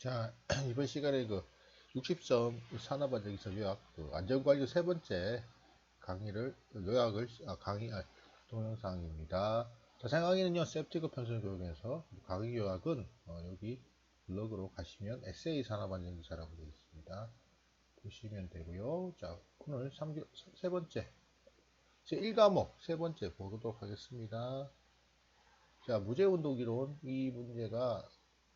자, 이번 시간에 그 60점 산업안전기술 요약 그 안전관리 세 번째 강의를 요약을 아, 강의 아, 동영상입니다. 자세한 강의는요 세프티급 평생 교육에서 강의 요약은 어, 여기 블로그로 가시면 에세이 산업안전기사라고 되어 있습니다. 보시면 되고요. 자 오늘 3개, 세 번째 제 1과목 세 번째 보도록 하겠습니다. 자 무죄운동 이론 이 문제가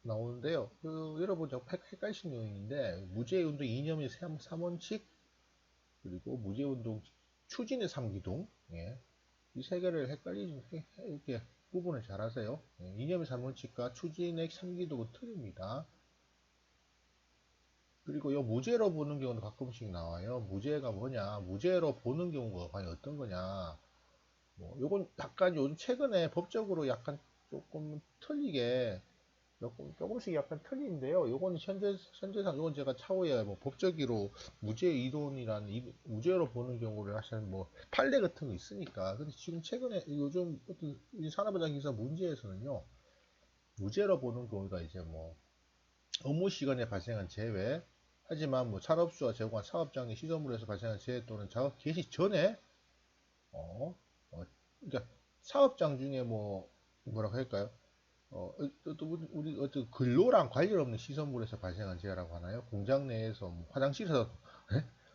나오는데요. 그, 여러분 좀 헷갈리신 요인인데 무죄운동 이념의 3원칙 그리고 무죄운동 추진의 3기둥 예. 이세 개를 헷갈리지 이렇게 구분을 잘 하세요. 예. 이념의 3원칙과 추진의 3기둥은 틀립니다. 그리고 이 무죄로 보는 경우는 가끔씩 나와요. 무죄가 뭐냐? 무죄로 보는 경우가 과연 어떤 거냐? 뭐, 요건 약간 요즘 최근에 법적으로 약간 조금 틀리게 조금, 조금씩 약간 틀린데요. 요건 현재, 현재상, 요건 제가 차후에 뭐 법적으로 무죄 이론이라는, 이, 무죄로 보는 경우를 하시는 뭐, 판례 같은 거 있으니까. 근데 지금 최근에, 요즘 어떤 산업부장 기사 문제에서는요, 무죄로 보는 경우가 이제 뭐, 업무 시간에 발생한 재해, 하지만 뭐, 산업수와 제공한 사업장의 시설물에서 발생한 재해 또는 작업 개시 전에, 어, 어, 그러니까 사업장 중에 뭐, 뭐라고 할까요? 어, 또, 또 우리 어떤 근로랑 관련 없는 시설물에서 발생한 재해라고 하나요? 공장 내에서 뭐 화장실에서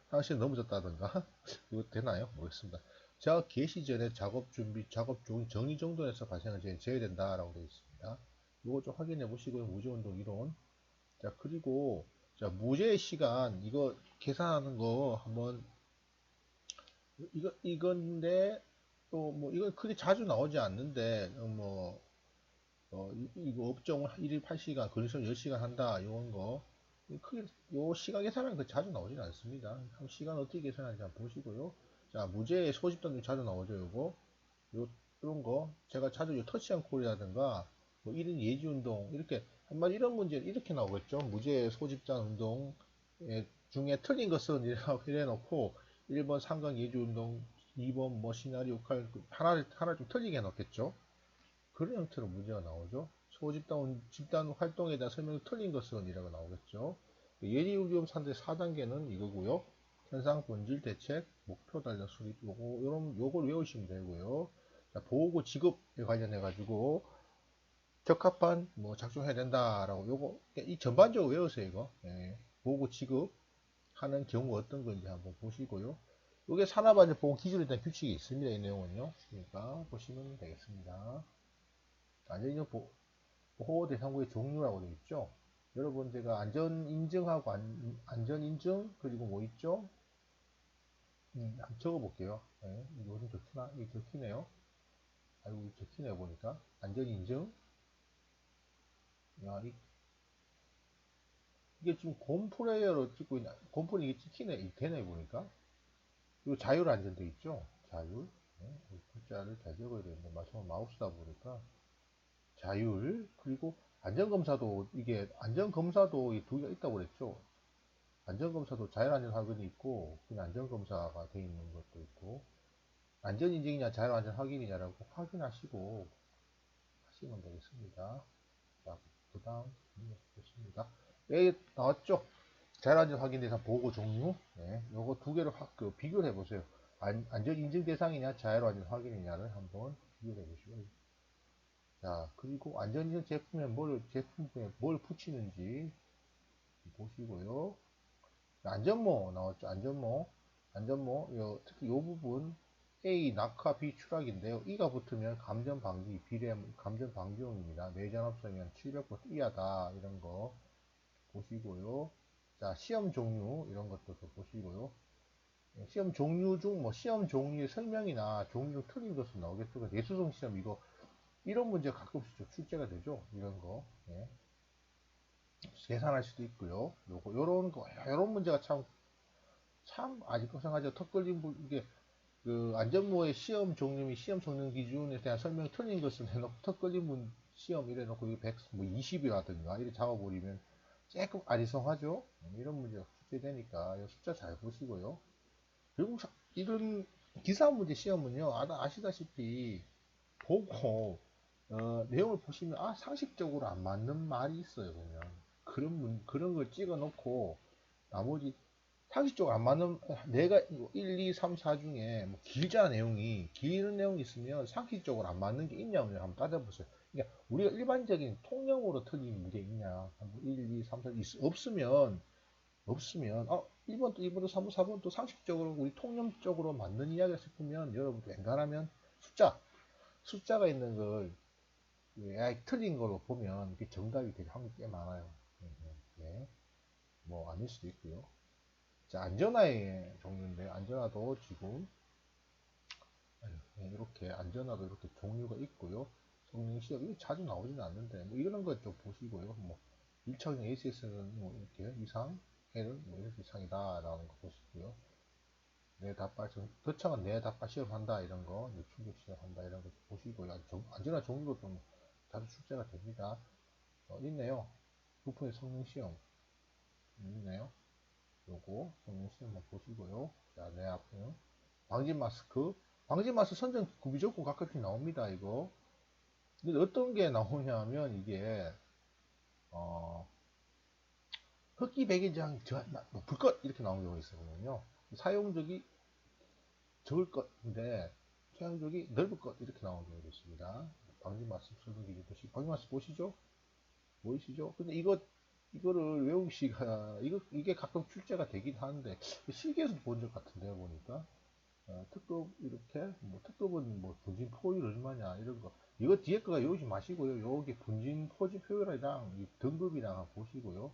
화장실 넘어졌다든가 이거 되나요? 모르겠습니다. 작업 개시 전에 작업 준비, 작업 중 정리 정돈에서 발생한 재해 제외된다라고 되어 있습니다. 이거 좀 확인해 보시고요. 무죄운동 이론. 자 그리고 자 무죄 시간 이거 계산하는 거 한번 이거 이건데 또 뭐 이건 크게 자주 나오지 않는데 뭐 어, 이거 업종 1일 8시간, 근리선 10시간 한다, 이런 거. 크게, 요 시간 계산은 그 자주 나오진 않습니다. 한 시간 어떻게 계산하는지 한번 보시고요. 자, 무죄 소집단 중 자주 나오죠, 요거. 요, 이런 거. 제가 자주 요 터치한 콜이라든가, 뭐 1인 예지 운동, 이렇게, 한마디 이런 문제 이렇게 나오겠죠. 무죄 소집단 운동 중에 틀린 것은 이래 놓고, 1번 상강 예지 운동, 2번 뭐 시나리오 칼, 하나를, 하나 좀 틀리게 해놓겠죠. 그런 형태로 문제가 나오죠. 소집단 집단 활동에 대한 설명이 틀린 것은 이라고 나오겠죠. 예리우리움 산대 4단계는 이거고요. 현상 본질 대책, 목표 달력 수립 요거 요런 요걸 외우시면 되고요. 자, 보고 지급에 관련해 가지고 적합한 뭐 작성해야 된다라고 요거 이 전반적으로 외우세요 이거. 예. 보고 지급 하는 경우 어떤 건지 한번 보시고요. 이게 산업안전 보호 기준에 대한 규칙이 있습니다. 이 내용은요. 그러니까 보시면 되겠습니다. 안전인증 보호 대상국의 종류라고 되어 있죠. 여러분 제가 안전 인증하고 안, 안전 인증 그리고 뭐 있죠? 음, 한번 적어 볼게요. 네, 이거 좀 적히나? 이게 적히네요. 아이고 적히네요 보니까 안전 인증. 야, 이, 이게 지금 곰플레이어로 찍고 있나? 곰플 이게 찍히네, 되네 보니까. 그리고 자율 안전도 있죠. 자율. 네, 글자를 잘 적어야 되는데 마지막 마우스다 보니까 자율 그리고 안전검사도 이게 안전검사도 이 두 개가 있다고 그랬죠? 안전검사도 자율안전 확인이 있고 그냥 안전검사가 되어 있는 것도 있고 안전인증이냐 자율안전 확인이냐라고 확인하시고 하시면 되겠습니다. 자 그 다음 보겠습니다. 여기 나왔죠? 자율안전 확인 대상 보고 종류? 네, 요거 두 개를 확, 그 비교를 해보세요. 안, 안전 인증 대상이냐 자율안전 확인이냐를 한번 비교해 보시고 자, 그리고 안전인증 제품에 뭘, 제품에 뭘 붙이는지 보시고요. 안전모 나왔죠. 안전모. 안전모. 요, 특히 이 부분 A 낙하 B 추락인데요. E가 붙으면 감전 방지, 비례 감전 방지용입니다. 내전 합성면 700V 이하다. 이런 거 보시고요. 자, 시험 종류 이런 것도 보시고요. 예, 시험 종류 중 뭐 시험 종류의 설명이나 종류 것은 나오겠죠. 내수성 시험 이거 이런 문제 가끔씩 좀 출제가 되죠. 이런 거. 예. 계산할 수도 있고요. 요거, 요런 거, 요런 문제가 참, 참, 아직 고생하죠. 턱 걸린, 이게, 그, 안전모의 시험 종류 및 시험 종류 기준에 대한 설명이 틀린 것을 해놓고, 턱 걸린 문 시험 이래 놓고, 이게 100, 뭐 20이라든가, 이렇게 잡아버리면, 조금 아리송하죠? 이런 문제가 출제되니까, 이 숫자 잘 보시고요. 그리고, 이런 기사 문제 시험은요, 아시다시피, 보고, 어, 내용을 보시면 아 상식적으로 안 맞는 말이 있어요 보면 그런 문, 그런 걸 찍어 놓고 나머지 상식적으로 안 맞는 내가 1, 2, 3, 4 중에 뭐 길잖아 내용이 길은 내용이 있으면 상식적으로 안 맞는 게 있냐 없냐 한번 따져보세요. 그러니까 우리가 일반적인 통영으로 틀린 문제 있냐 한번 1, 2, 3, 4 있, 없으면 없으면 어 1번 또 2번 또 3번 4번 또 상식적으로 우리 통념적으로 맞는 이야기가 싶으면 여러분들 웬간하면 숫자 숫자가 있는 걸 AI 틀린 걸로 보면 그 정답이 될 확률이 꽤 많아요. 네, 네. 뭐 아닐 수도 있고요. 자, 안전화의 종류인데 안전화도 지금 네, 이렇게 안전화도 이렇게 종류가 있고요. 성능 시험 이거 자주 나오지는 않는데 뭐 이런 것 좀 보시고요. 뭐 1차원 ACS는 뭐 이렇게 이상 해를 뭐 이렇게 이상이다라는 거 보시고요. 내 답발 더창은 내 답발 시험한다 이런 거 충격 시험한다 이런 거 보시고요. 안전화 종류도 좀 자주 출제가 됩니다. 어, 있네요. 부품의 성능 시험 있네요. 요거 성능 시험 한번 보시고요. 자, 내 앞에는 방진 마스크 방진 마스크 선정 구비 조건 가끔씩 나옵니다. 이거 근데 어떤 게 나오냐면 이게 어 흡기 배기장 높을 것 이렇게 나오는 경우가 있거든요. 사용적이 적을 것인데 사용적이 넓을 것 이렇게 나오는 경우가 있습니다. 방지 마스 설명 기준 보시 방지 마스 보시죠? 보이시죠? 근데 이거 이거를 외우시가 이거 이게 가끔 출제가 되긴 하는데 실기에서도 본적 같은데요 보니까. 어, 특급 이렇게 뭐 특급은 뭐 분진 포율 얼마냐 이런 거. 이거 뒤에 거가 외우지 마시고요. 여기 분진 포지 표율이랑 등급이랑 보시고요.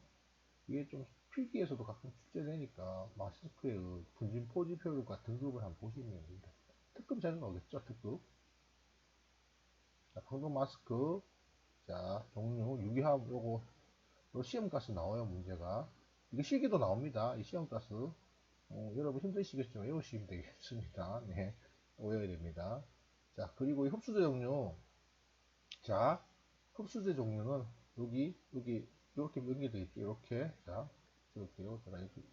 이게 좀 필기에서도 가끔 출제되니까 마스크의 그 분진 포지 표율과 등급을 한번 보시면 됩니다. 특급 잘 나오겠죠? 특급 자, 방금 마스크. 자 종류 유기화합 요거 요 시험가스 나와요 문제가. 이거 실기도 나옵니다 이 시험가스. 어, 여러분 힘드시겠지만 외우시면 되겠습니다. 네 외워야 됩니다. 자 그리고 이 흡수제 종류. 자 흡수제 종류는 여기 여기 이렇게 연결되어 있죠 이렇게. 자 이렇게요. 이렇게.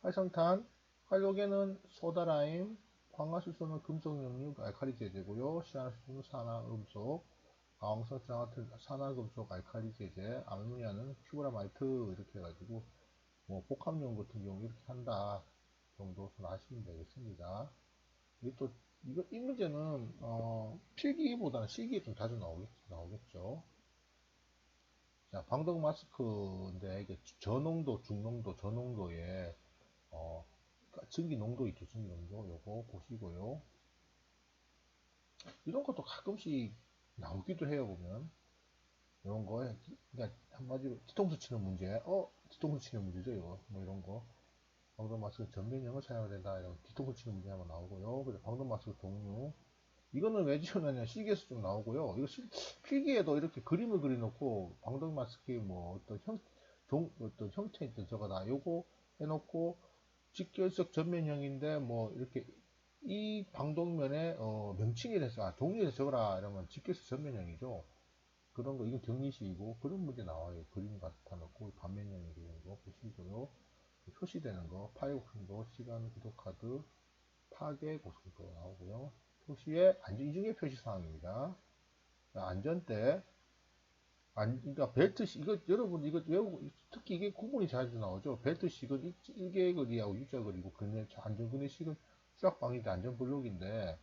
활성탄. 활력에는 소다라임 황화수소는 금속염류 알칼리 제제고요. 시아노수소는 산화음속, 가황성장 같은 산화금속 알칼리 제제, 암모니아는 큐브라마이트 이렇게 해가지고 뭐 복합용 같은 경우 이렇게 한다 정도 아시면 되겠습니다. 이게 또 이거 이 문제는 어, 필기보다는 실기에 좀 자주 나오겠, 나오겠죠. 자, 방독 마스크인데 이게 저농도, 중농도, 저농도에 어, 증기 농도 있죠, 증기 농도. 요거 보시고요. 이런 것도 가끔씩 나오기도 해요, 보면. 이런 거, 그러니까 한마디로 뒤통수 치는 문제, 어, 뒤통수 치는 문제죠, 이거. 뭐 이런 거. 방독 마스크 전면형을 사용해야 된다. 이런 뒤통수 치는 문제 한번 나오고요. 그리고 방독 마스크 종류. 이거는 왜 지원하냐, 실기에서 좀 나오고요. 이거 실, 필기에도 이렇게 그림을 그려놓고, 방독 마스크의 뭐 어떤 형, 종, 어떤 형태 있던 저거다. 요거 해놓고, 직결석 전면형인데 뭐 이렇게 이 방독면에 어 명칭에 대해서 아, 종류에 적어라 이러면 직결석 전면형이죠. 그런 거 이거 격리식이고 그런 문제 나와요. 그림 갖다 놓고 반면형이 되는 거 보시고요. 표시되는 거 파일 고성도 시간 구독 카드 파괴 고성도 나오고요. 표시에 안전 이중의 표시 사항입니다. 안전대 안, 그러니까 벨트식, 이거, 여러분, 이거 외우고, 특히 이게 구분이 자주 나오죠. 벨트식은 1개거리하고 6자거리고, 근데 안전근해식은 수락방위대 안전블록인데,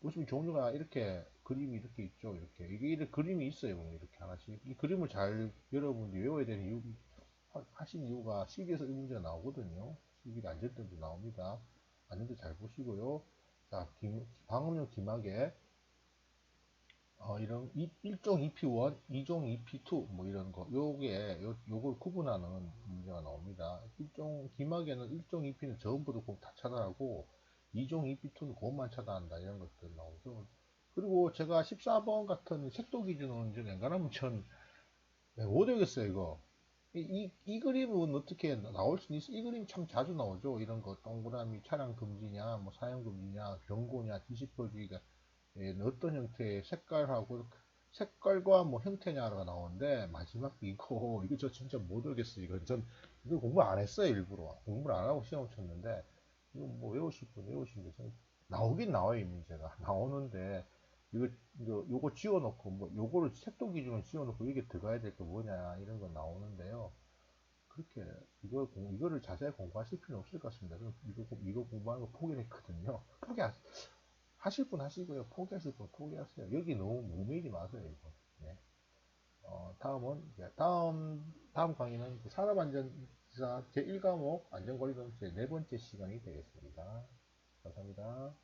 보시면 종류가 이렇게, 그림이 이렇게 있죠. 이렇게. 이게 이렇게 그림이 있어요. 이렇게 하나씩. 이 그림을 잘 여러분들이 외워야 되는 이유, 하신 이유가 실기에서 이 문제가 나오거든요. 실기 안전대도 나옵니다. 안전대 잘 보시고요. 자, 김, 방음용 기막에, 어, 이런 이, 1종 EP1, 2종 EP2 뭐 이런 거 요게 요, 요걸 구분하는 문제가 나옵니다. 1종 기막에는 1종 EP는 전부도 다 차단하고 2종 EP2는 그것만 차단한다 이런 것들 나오죠. 그리고 제가 14번 같은 색도 기준은 이제 냉간하면 전 네, 못 외우겠어요 이거. 이, 이, 이, 그림은 어떻게 나올 수 있어? 이 그림 참 자주 나오죠. 이런 거 동그라미 차량 금지냐, 뭐 사용 금지냐, 경고냐, 지시표지가 예, 어떤 형태의 색깔하고 색깔과 뭐 형태냐가 나오는데 마지막 이거 이거 저 진짜 못 알겠어요. 이거 전 이거 공부 안 했어요 일부러 공부를 안 하고 시험 쳤는데 이거 뭐 외우실 분 외우시면 돼. 나오긴 나와요 이 문제가 나오는데 이거 이거 요거 지워놓고 뭐 요거를 색도 기준으로 지워놓고 이게 들어가야 될 게 뭐냐 이런 거 나오는데요. 그렇게 공- 이거를 자세히 공부하실 필요는 없을 것 같습니다. 이거 공- 이거 공부하는 거 포기했거든요. 포기 하실 분 하시고요. 포기하실 분 포기하세요. 여기 너무 무미지 마세요. 이거. 네. 어, 다음은 다음 다음 강의는 그 산업안전기사 제 1과목 안전관리론 제네 번째 시간이 되겠습니다. 감사합니다.